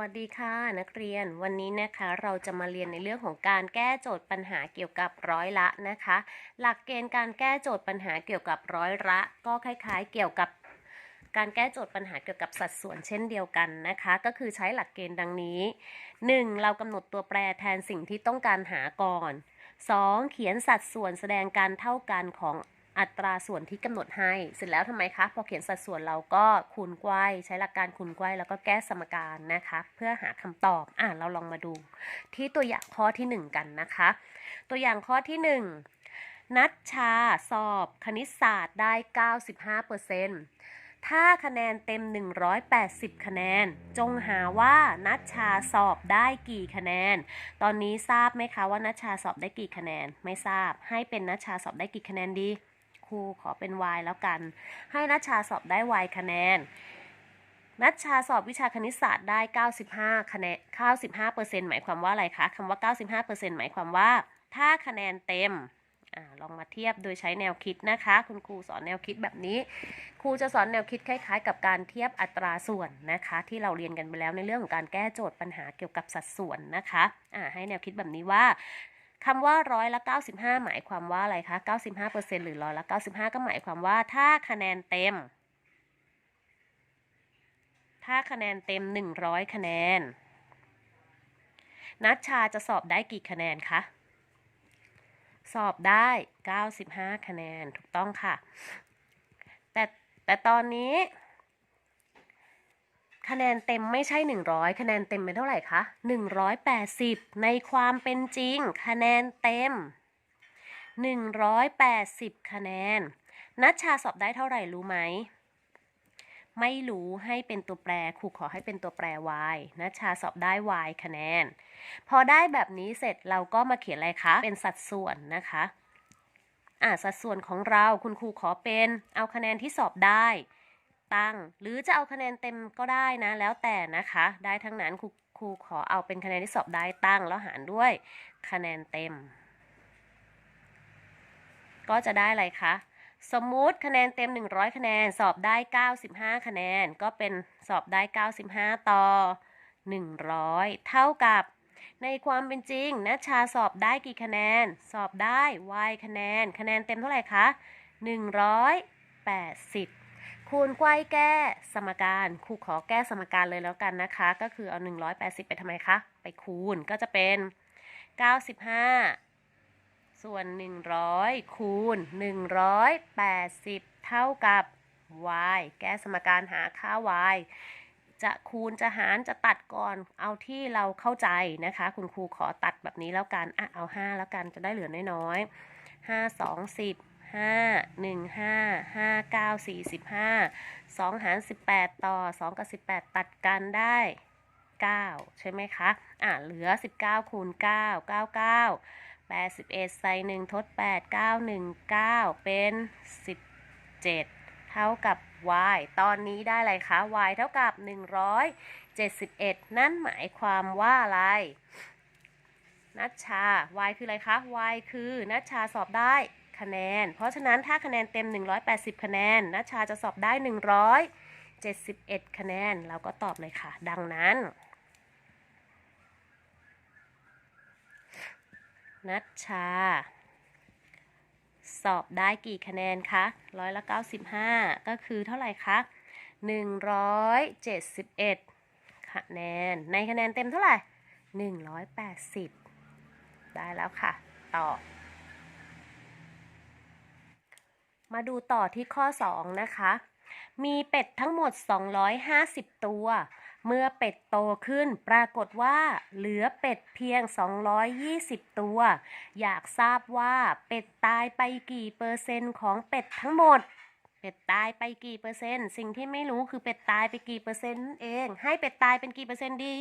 วัสดีค่ะนักเรียนวันนี้นะคะเราจะมาเรียนในเรื่องของการแก้โจทย์ปัญหาเกี่ยวกับร้อยละนะคะ หลักเกณฑ์การแก้โจทย์ปัญหาเกี่ยวกับร้อยละ ก็คล้ายๆ เกี่ยวกับการแก้โจทย์ปัญหาเกี่ยวกับสัดส่วนเช่นเดียวกันนะคะ ก็คือใช้หลักเกณฑ์ดังนี้ 1. เรากำหนดตัวแปรแทนสิ่งที่ต้องการหาก่อน 2. เขียนสัดส่วนแสดงการเท่ากันของ อัตราส่วนที่กำหนดให้ เสร็จแล้วทำไมคะ พอเขียนสัดส่วนเราก็คูณไกว้ใช้หลักการคูณไกว้แล้วก็แก้สมการนะคะ เพื่อหาคำตอบ อะเราลองมาดู ที่ตัวอย่างข้อที่ 1 กันนะคะ ตัวอย่างข้อที่ 1 นัชชาสอบคณิตศาสตร์ได้ 95%ถ้าคะแนนเต็ม 180 คะแนน จงหาว่านัชชาสอบได้กี่คะแนน ตอนนี้ทราบไหมคะว่านัชชาสอบได้กี่คะแนน ไม่ทราบ ให้เป็นนัชชาสอบได้กี่คะแนนดี ครูขอเป็น y แล้วกัน ให้นัชชาสอบได้ y คะแนน นัชชาสอบวิชาคณิตศาสตร์ได้ 95คะแนน95%หมายความว่าอะไรคะคำว่า 95%หมายความว่า ถ้าคะแนนเต็มอลองมาเทียบโดยใช้แนวคิดนะคะ คุณครูสอนแนวคิดแบบนี้ ครูจะสอนแนวคิดคล้าย ๆ กับการเทียบอัตราส่วนนะคะ ที่เราเรียนกันไปแล้วในเรื่องของการแก้โจทย์ปัญหาเกี่ยวกับสัดส่วนนะคะอ่าให้แนวคิดแบบนี้ว่า คำว่าร้อยละ 95 หมายความว่าอะไรคะ 95%หรือร้อยละ 95 ก็หมายความว่าถ้าคะแนนเต็ม ถ้าคะแนนเต็ม 100 คะแนน นัชชาจะสอบได้กี่คะแนนคะ สอบได้ 95 คะแนน ถูกต้องค่ะ แต่แต่ตอนนี้ คะแนนเต็มไม่ใช่ 100 คะแนนเต็มเป็นเท่าไหร่คะ 180 ในความเป็นจริง คะแนนเต็ม 180 คะแนน นัชชาสอบได้เท่าไหร่รู้ไหม ไม่รู้ให้เป็นตัวแปรครูขอให้เป็นตัวแปร y นัชชาสอบได้ y คะแนน พอได้แบบนี้เสร็จเราก็มาเขียนอะไรคะ เป็นสัดส่วนนะคะอ่าสัดส่วนของเราคุณครูขอเป็น เอาคะแนนที่สอบได้ ตั้ง หรือจะเอาคะแนนเต็มก็ได้นะ แล้วแต่นะคะ ได้ทั้งนั้นครูครูขอเอาเป็นคะแนนที่สอบได้ตั้ง แล้วหารด้วยคะแนนเต็ม ก็จะได้อะไรคะสมมุติคะแนนเต็ม 100 คะแนน สอบได้ 95 คะแนน ก็เป็นสอบได้ 95 ต่อ 100 เท่ากับ ในความเป็นจริงนัชชาสอบได้กี่คะแนน สอบได้ y คะแนน คะแนนเต็มเท่าไหร่คะ 180 คูณไกว้แก้สมการครูขอแก้สมการเลยแล้วกันนะคะ ก็คือเอา 180 ไปทำไมคะ ไปคูณก็จะเป็น 95 ส่วน 100 คูณ 180 เท่ากับ y แก้สมการหาค่า y จะคูณจะหารจะตัดก่อนเอาที่เราเข้าใจนะคะ คุณครูขอตัดแบบนี้แล้วกันอะเอา 5 แล้วกันจะได้เหลือน้อยๆ5 2 10 5 1 5 5 9 45 2หาร18ต่อ2กับ18ตัดกันได้9ใช่ไหมคะ อะเหลือ19คูณ9 99 81ใส่1ทด8 9 1 9เป็น17เท่ากับ y ตอนนี้ได้อะไรคะ y เท่ากับ 171 นั่นหมายความว่าอะไร นัชชา y คืออะไรคะ y คือนัชชาสอบได้ คะแนน เพราะฉะนั้นถ้าคะแนนเต็ม 180 คะแนนนัชชาจะสอบได้ 171 คะแนน เราก็ตอบเลยค่ะ ดังนั้นนัชชา สอบได้กี่คะแนนคะร้อยละ95 ก็คือเท่าไหร่คะ171 คะแนน ในคะแนนเต็มเท่าไหร่ 180 ได้แล้วค่ะต่อ มาดูต่อที่ข้อ 2 นะคะ มีเป็ดทั้งหมด 250 ตัว เมื่อเป็ดโตขึ้นปรากฏว่า เหลือเป็ดเพียง 220 ตัว อยากทราบว่าเป็ดตายไปกี่เปอร์เซ็นต์ของเป็ดทั้งหมด เป็ดตายไปกี่เปอร์เซ็นต์ สิ่งที่ไม่รู้คือเป็ดตายไปกี่เปอร์เซ็นต์นั่นเอง ให้เป็ดตายเป็นกี่เปอร์เซ็นต์ดี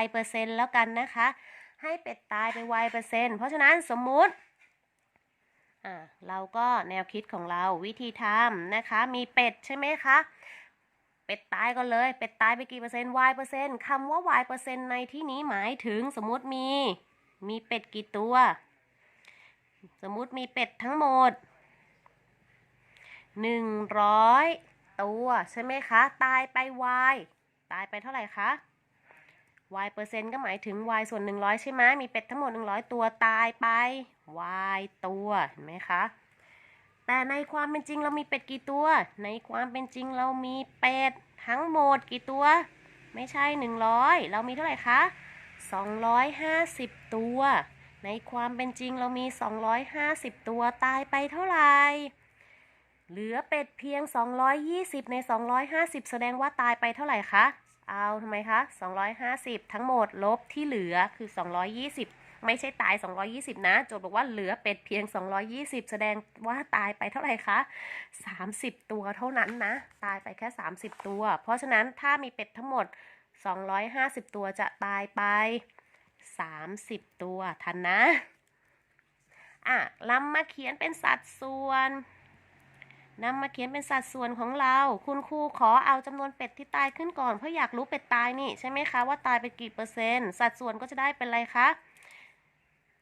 y เปอร์เซ็นต์แล้วกันนะคะ ให้เป็ดตายไป y เปอร์เซ็นต์ เพราะฉะนั้นสมมุติ อ่าเราก็แนวคิดของเราวิธีทำนะคะ มีเป็ดใช่ไหมคะ เป็ดตายก็เลย เป็ดตายไปกี่เปอร์เซ็นต์ y เปอร์เซ็นต์คำว่า y เปอร์เซ็นต์ในที่นี้หมายถึงสมมติมี มีเป็ดกี่ตัว สมมติมีเป็ดทั้งหมด100ตัว ใช่ไหมคะ ตายไป y ตายไปเท่าไหร่คะ y เปอร์เซ็นต์ก็หมายถึง y ส่วน 100 ใช่ไหมมีเป็ดทั้งหมด 100 ตัวตายไป y ตัวเห็นไหมคะ แต่ในความเป็นจริงเรามีเป็ดกี่ตัว ในความเป็นจริงเรามีเป็ดทั้งหมดกี่ตัว ไม่ใช่ 100 เรามีเท่าไหร่คะ 250 ตัว ในความเป็นจริงเรามี 250 ตัวตายไปเท่าไหร่ เหลือเป็ดเพียง 220 ใน 250 แสดงว่าตายไปเท่าไหร่คะ เอาทำไมคะ 250 ทั้งหมดลบที่เหลือคือ 220 ไม่ใช่ตาย 220 นะ โจทย์บอกว่าเหลือเป็ดเพียง 220 แสดงว่าตายไปเท่าไหร่คะ 30 ตัวเท่านั้นนะ ตายไปแค่ 30 ตัว เพราะฉะนั้นถ้ามีเป็ดทั้งหมด 250 ตัวจะตายไป 30 ตัวทันนะอะลำมาเขียนเป็นสัดส่วน นำมาเขียนเป็นสัดส่วนของเรา คุณครูขอเอาจำนวนเป็ดที่ตายขึ้นก่อน เพราะอยากรู้เป็ดตายนี่ใช่ไหมคะว่าตายไปกี่เปอร์เซ็นต์ สัดส่วนก็จะได้เป็นอะไรคะ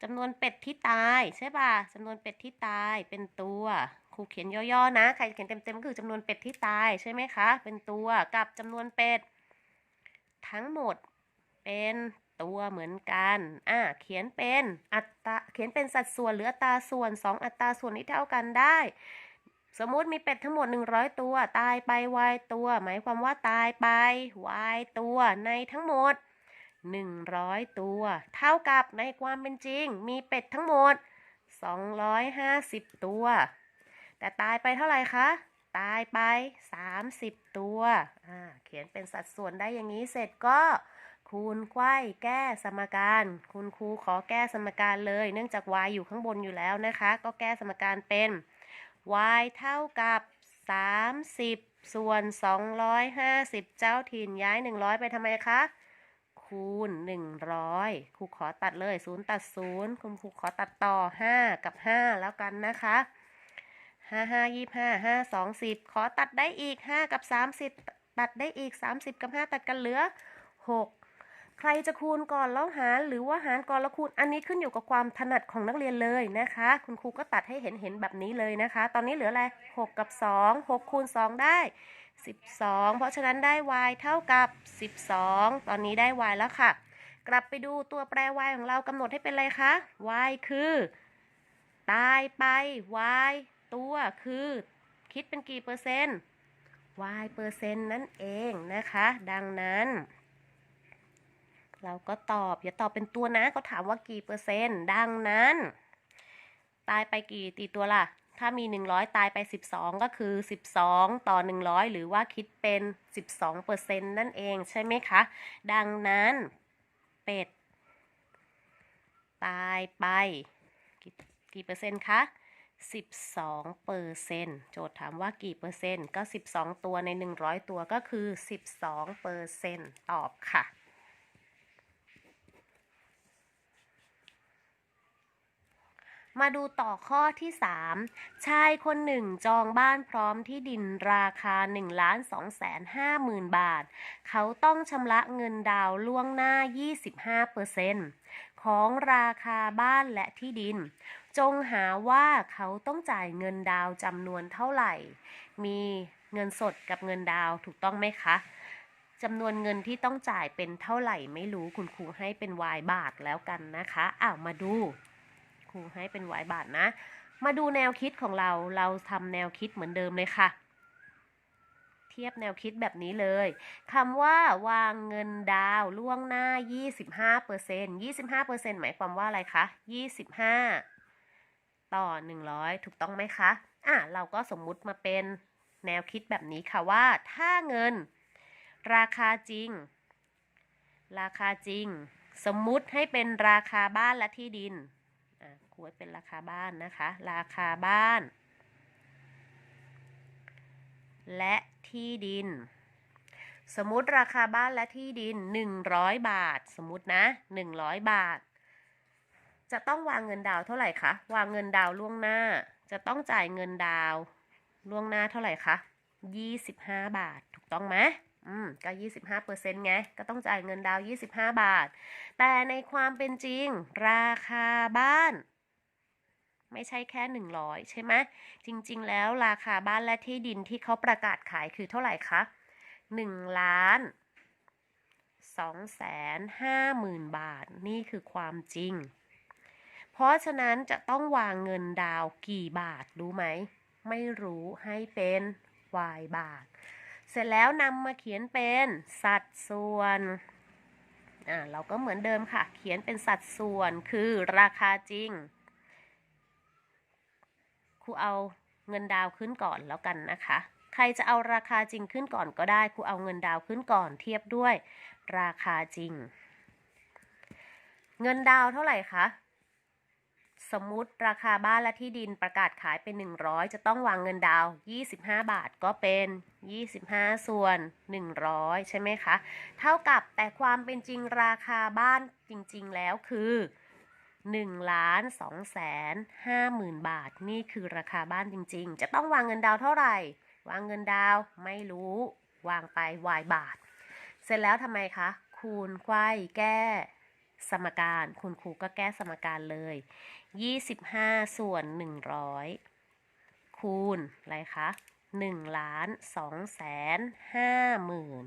จำนวนเป็ดที่ตายใช่ป่ะจำนวนเป็ดที่ตายเป็นตัวครูเขียนย่อๆนะ ใครเขียนเต็มๆก็คือจำนวนเป็ดที่ตายใช่ไหมคะ เป็นตัวกับจำนวนเป็ดทั้งหมดเป็นตัวเหมือนกัน อ่า เขียนเป็นอัตรา เขียนเป็นสัดส่วนหรืออัตราส่วน 2 อัตราส่วนที่เท่ากันได้ สมมุติมีเป็ดทั้งหมด 100 ตัว ตายไป y ตัว หมายความว่าตายไป y ตัวในทั้งหมด 100 ตัว เท่ากับในความเป็นจริง มีเป็ดทั้งหมด 250 ตัว แต่ตายไปเท่าไหร่คะ ตายไป 30 ตัว เขียนเป็นสัดส่วนได้อย่างนี้เสร็จก็คูณไขว้แก้สมการ คุณครูขอแก้สมการเลย เนื่องจาก y อยู่ข้างบนอยู่แล้วนะคะ ก็แก้สมการเป็น y เท่ากับ 30 ส่วน 250 เจ้าถิ่นย้าย 100 ไปทำไมคะ คูณ 100 ครูขอตัดเลย 0 ตัด 0 คุณครูขอตัดต่อ 5 กับ 5 แล้วกันนะคะ5 5 25 5 2 10ขอตัดได้อีก5กับ30ตัดได้อีก30กับ5ตัดกันเหลือ6 ใครจะคูณก่อนแล้วหารหรือว่าหารก่อนแล้วคูณ อันนี้ขึ้นอยู่กับความถนัดของนักเรียนเลยนะคะ คุณครูก็ตัดให้เห็นเห็นแบบนี้เลยนะคะ ตอนนี้เหลืออะไร 6 กับ 2 6 คูณ 2 ได้ 12 เพราะฉะนั้นได้ y เท่ากับ 12 ตอนนี้ได้ y แล้วค่ะ กลับไปดูตัวแปร y ของเรากำหนดให้เป็นอะไรคะ y คือ ตายไป y ตัวคือคิดเป็นกี่เปอร์เซ็นต์ y เปอร์เซ็นต์นั่นเองนะคะ ดังนั้น เราก็ตอบ อย่าตอบเป็นตัวนะเขาถามว่ากี่เปอร์เซ็นต์ ดังนั้น ตายไปกี่ตีตัวล่ะ ถ้ามี 100 ตายไป 12 ก็คือ 12 ต่อ 100 หรือว่าคิดเป็น 12เปอร์เซ็นต์นั่นเองใช่ไหมคะ ดังนั้น เป็ด ตายไปกี่กี่เปอร์เซ็นต์คะ12เปอร์เซ็นต์โจทย์ถามว่ากี่เปอร์เซ็นต์ ก็ 12 ตัวใน 100 ตัวก็คือ 12เปอร์เซ็นต์ตอบค่ะ มาดูต่อข้อที่ 3 ชายคนหนึ่งจองบ้านพร้อมที่ดินราคา1ล้าน2แสน5หมื่นบาท เขาต้องชำระเงินดาวล่วงหน้า 25%ของราคาบ้านและที่ดิน จงหาว่าเขาต้องจ่ายเงินดาวจำนวนเท่าไหร่ มีเงินสดกับเงินดาวถูกต้องไหมคะจำนวนเงินที่ต้องจ่ายเป็นเท่าไหร่ไม่รู้คุณครูให้เป็นวายบาทแล้วกันนะคะอ้าวมาดู รูให้เป็นวายบาทนะ มาดูแนวคิดของเรา เราทำแนวคิดเหมือนเดิมเลยค่ะ เทียบแนวคิดแบบนี้เลยคำว่าวางเงินดาวล่วงหน้า 25% 25%หมายความว่าอะไรคะ 25 ต่อ 100 ถูกต้องไหมคะ อะ เราก็สมมุติมาเป็นแนวคิดแบบนี้ค่ะว่า ถ้าเงิน ราคาจริง ราคาจริง สมมุติให้เป็นราคาบ้านและที่ดิน ครูไว้เป็นราคาบ้านนะคะ ราคาบ้าน และที่ดิน สมมติราคาบ้านและที่ดิน 100 บาท สมมตินะ 100 บาท จะต้องวางเงินดาวเท่าไหร่คะ วางเงินดาวล่วงหน้า จะต้องจ่ายเงินดาวล่วงหน้าเท่าไหร่คะ 25 บาท ถูกต้องไหมอืมก็25เปอร์เซ็นต์ไง ก็ต้องจ่ายเงินดาวน์25บาท แต่ในความเป็นจริง ราคาบ้าน ไม่ใช่แค่ 100 ใช่ไหมจริงๆ แล้วราคาบ้านและที่ดินที่เขาประกาศขายคือเท่าไหร่คะ1ล้าน250,000 บาท นี่คือความจริง เพราะฉะนั้นจะต้องวางเงินดาวกี่บาทรู้ไหม ไม่รู้ให้เป็น y บาท เสร็จแล้วนำมาเขียนเป็นสัดส่วนอ่าเราก็เหมือนเดิมค่ะ เขียนเป็นสัดส่วนคือราคาจริง ครูเอาเงินดาวขึ้นก่อนแล้วกันนะคะ ใครจะเอาราคาจริงขึ้นก่อนก็ได้ครูเอาเงินดาวขึ้นก่อนเทียบด้วย ราคาจริง เงินดาวเท่าไหร่คะสมมุติราคาบ้านและที่ดินประกาศขายเป็น 100 จะต้องวางเงินดาว 25 บาทก็เป็น 25 ส่วน 100 ใช่ไหมคะ เท่ากับแต่ความเป็นจริงราคาบ้านจริง ๆ แล้วคือ 1ล้าน2แสน5หมื่นบาท นี่คือราคาบ้านจริง ๆ จะต้องวางเงินดาวเท่าไหร่ วางเงินดาวไม่รู้ วางไป y บาท เสร็จแล้วทำไมคะ คูณไขว้แก้สมการ คุณครูก็แก้สมการเลย 25 ส่วน 100 คูณอะไรคะ1ล้าน2แสน5หมื่น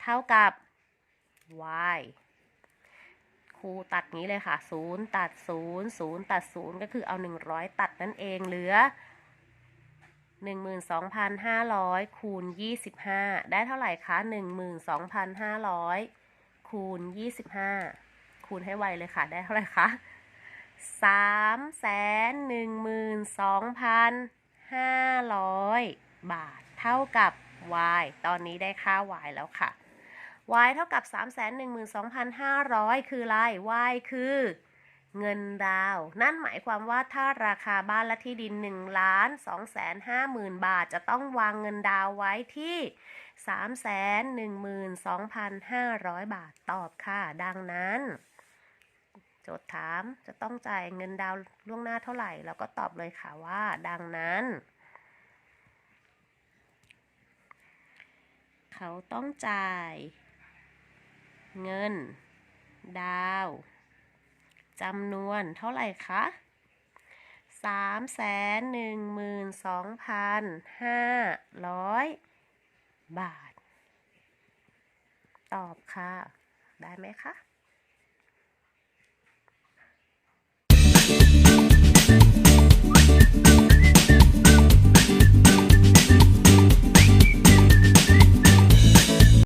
เท่ากับ y ครูตัดนี้เลยค่ะ 0 ตัด 0 0 ตัด 0 ก็คือเอา 100 ตัดนั่นเองเหลือ 12,500 คูณ 25 ได้เท่าไหร่คะ 12,500 คูณ 25 คูณให้ไวเลยค่ะ ได้เท่าไหร่คะสามแสนหนึ่งหมื่นสองพันห้าร้อยบาท เท่ากับ y ตอนนี้ได้ค่า y แล้วค่ะ y เท่ากับ 3 1 2 5 0 0 คืออะไร y คือเงินดาว นั่นหมายความว่าถ้าราคาบ้านและที่ดิน1ล้าน2แสน5หมื่นบาท จะต้องวางเงินดาวไว้ที่ 3 1 2 5 0 0 บาทตอบค่ะ ดังนั้น โจทย์ถามจะต้องจ่ายเงินดาวล่วงหน้าเท่าไหร่แล้วก็ตอบเลยค่ะว่า ดังนั้น เขาต้องจ่าย เงิน ดาวจำนวนเท่าไหร่คะสามแสนหนึ่งหมื่นสองพันห้าร้อยบาท ตอบค่ะ ได้ไหมคะ